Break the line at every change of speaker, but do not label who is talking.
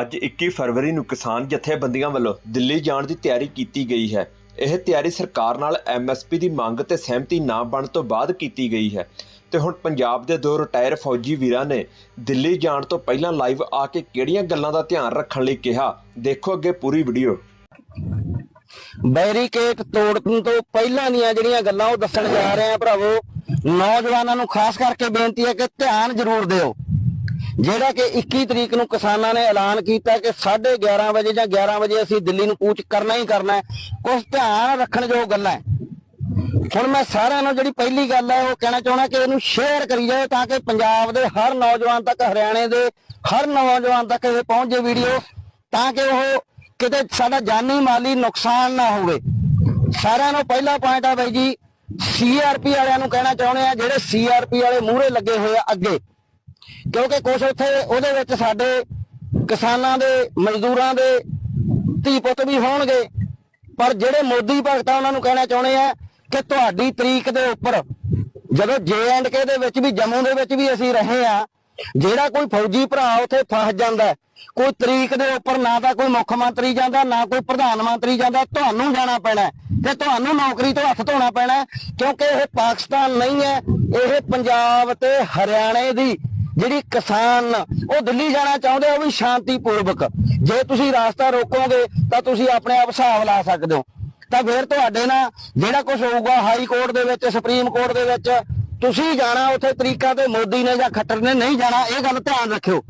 ਅੱਜ 21 ਫਰਵਰੀ ਨੂੰ ਕਿਸਾਨ ਜਥੇਬੰਦੀਆਂ ਵੱਲੋਂ ਦਿੱਲੀ ਜਾਣ ਦੀ ਤਿਆਰੀ ਕੀਤੀ ਗਈ ਹੈ। ਇਹ ਤਿਆਰੀ ਸਰਕਾਰ ਨਾਲ ਐਮਐਸਪੀ ਦੀ ਮੰਗ ਤੇ ਸਹਿਮਤੀ ਨਾ ਬਣ ਤੋਂ ਬਾਅਦ ਕੀਤੀ ਗਈ ਹੈ। ਤੇ ਹੁਣ ਪੰਜਾਬ ਦੇ ਦੋ ਰਿਟਾਇਰ ਫੌਜੀ ਵੀਰਾਂ ਨੇ ਦਿੱਲੀ ਜਾਣ ਤੋਂ ਪਹਿਲਾਂ ਲਾਈਵ ਆ ਕੇ ਕਿਹੜੀਆਂ ਗੱਲਾਂ ਦਾ ਧਿਆਨ ਰੱਖਣ ਲਈ ਕਿਹਾ, ਦੇਖੋ ਅੱਗੇ ਪੂਰੀ ਵੀਡੀਓ।
ਬੈਰੀਕੇਡ ਤੋੜਨ ਤੋਂ ਪਹਿਲਾਂ ਦੀਆਂ ਜਿਹੜੀਆਂ ਗੱਲਾਂ ਉਹ ਦੱਸਣ ਜਾ ਰਹੇ ਆ ਭਰਾਵੋ, ਨੌਜਵਾਨਾਂ ਨੂੰ ਖਾਸ ਕਰਕੇ ਬੇਨਤੀ ਹੈ ਕਿ ਧਿਆਨ ਜ਼ਰੂਰ ਦਿਓ। ਜਿਹੜਾ ਕਿ 21 ਤਰੀਕ ਨੂੰ ਕਿਸਾਨਾਂ ਨੇ ਐਲਾਨ ਕੀਤਾ ਕਿ 11:30 ਵਜੇ ਜਾਂ 11 ਵਜੇ ਅਸੀਂ ਦਿੱਲੀ ਨੂੰ ਕੂਚ ਕਰਨਾ ਹੀ ਕਰਨਾ ਹੈ। ਕੁਝ ਧਿਆਨ ਰੱਖਣ ਜੋ ਗੱਲਾਂ ਹੁਣ ਮੈਂ ਸਾਰਿਆਂ ਨੂੰ ਜਿਹੜੀ ਪਹਿਲੀ ਗੱਲ ਹੈ, ਉਹ ਕਹਿਣਾ ਚਾਹੁੰਦਾ ਕਿ ਇਹਨੂੰ ਸ਼ੇਅਰ ਕਰੀ ਜਾਓ ਤਾਂ ਕਿ ਪੰਜਾਬ ਦੇ ਹਰ ਨੌਜਵਾਨ ਤੱਕ, ਹਰਿਆਣੇ ਦੇ ਹਰ ਨੌਜਵਾਨ ਤੱਕ ਇਹ ਪਹੁੰਚ ਜੇ ਵੀਡੀਓ, ਤਾਂ ਕਿ ਉਹ ਕਿਤੇ ਸਾਡਾ ਜਾਨੀ ਮਾਲੀ ਨੁਕਸਾਨ ਨਾ ਹੋਵੇ। ਸਾਰਿਆਂ ਨੂੰ ਪਹਿਲਾ ਪੁਆਇੰਟ ਆ ਬਾਈ ਜੀ ਸੀਆਰਪੀ ਵਾਲਿਆਂ ਨੂੰ ਕਹਿਣਾ ਚਾਹੁੰਦੇ ਆ, ਜਿਹੜੇ ਸੀਆਰਪੀ ਵਾਲੇ ਮੂਹਰੇ ਲੱਗੇ ਹੋਏ ਆ ਅੱਗੇ। ਕਿਉਂਕਿ ਕੁਝ ਉੱਥੇ ਉਹਦੇ ਵਿੱਚ ਸਾਡੇ ਕਿਸਾਨਾਂ ਦੇ, ਮਜ਼ਦੂਰਾਂ ਦੇ ਧੀ ਪੁੱਤ ਵੀ ਹੋਣਗੇ। ਪਰ ਜਿਹੜੇ ਮੋਦੀ ਭਗਤਾਂ ਉਹਨਾਂ ਨੂੰ ਕਹਿਣਾ ਚਾਹੁੰਦੇ ਆ ਕਿ ਤੁਹਾਡੀ ਤਰੀਕ ਦੇ ਉੱਪਰ ਜਦੋਂ ਜੇ ਐਂਡ ਕੇ ਦੇ ਵਿੱਚ ਵੀ, ਜੰਮੂ ਦੇ ਵਿੱਚ ਵੀ ਅਸੀਂ ਰਹੇ ਆ, ਜਿਹੜਾ ਕੋਈ ਫੌਜੀ ਭਰਾ ਉੱਥੇ ਫਸ ਜਾਂਦਾ, ਕੋਈ ਤਰੀਕ ਦੇ ਉੱਪਰ ਨਾ ਤਾਂ ਕੋਈ ਮੁੱਖ ਮੰਤਰੀ ਜਾਂਦਾ, ਨਾ ਕੋਈ ਪ੍ਰਧਾਨ ਮੰਤਰੀ ਜਾਂਦਾ, ਤੁਹਾਨੂੰ ਜਾਣਾ ਪੈਣਾ ਹੈ ਤੇ ਤੁਹਾਨੂੰ ਨੌਕਰੀ ਤੋਂ ਹੱਥ ਧੋਣਾ ਪੈਣਾ, ਕਿਉਂਕਿ ਇਹ ਪਾਕਿਸਤਾਨ ਨਹੀਂ ਹੈ, ਇਹ ਪੰਜਾਬ ਤੇ ਹਰਿਆਣੇ ਦੀ ਜਿਹੜੀ ਕਿਸਾਨ ਉਹ ਦਿੱਲੀ ਜਾਣਾ ਚਾਹੁੰਦੇ ਆ, ਉਹ ਵੀ ਸ਼ਾਂਤੀਪੂਰਵਕ। ਜੇ ਤੁਸੀਂ ਰਾਸਤਾ ਰੋਕੋਗੇ, ਤਾਂ ਤੁਸੀਂ ਆਪਣੇ ਆਪ ਹਿਸਾਬ ਲਾ ਸਕਦੇ ਹੋ। ਤਾਂ ਫਿਰ ਤੁਹਾਡੇ ਨਾਲ ਜਿਹੜਾ ਕੁਝ ਹੋਊਗਾ, ਹਾਈ ਕੋਰਟ ਦੇ ਵਿੱਚ, ਸੁਪਰੀਮ ਕੋਰਟ ਦੇ ਵਿੱਚ, ਤੁਸੀਂ ਜਾਣਾ ਉੱਥੇ ਤਰੀਕਾ ਤੇ ਮੋਦੀ ਨੇ ਜਾਂ ਖੱਟਰ ਨੇ ਨਹੀਂ ਜਾਣਾ, ਇਹ ਗੱਲ ਧਿਆਨ ਰੱਖਿਓ।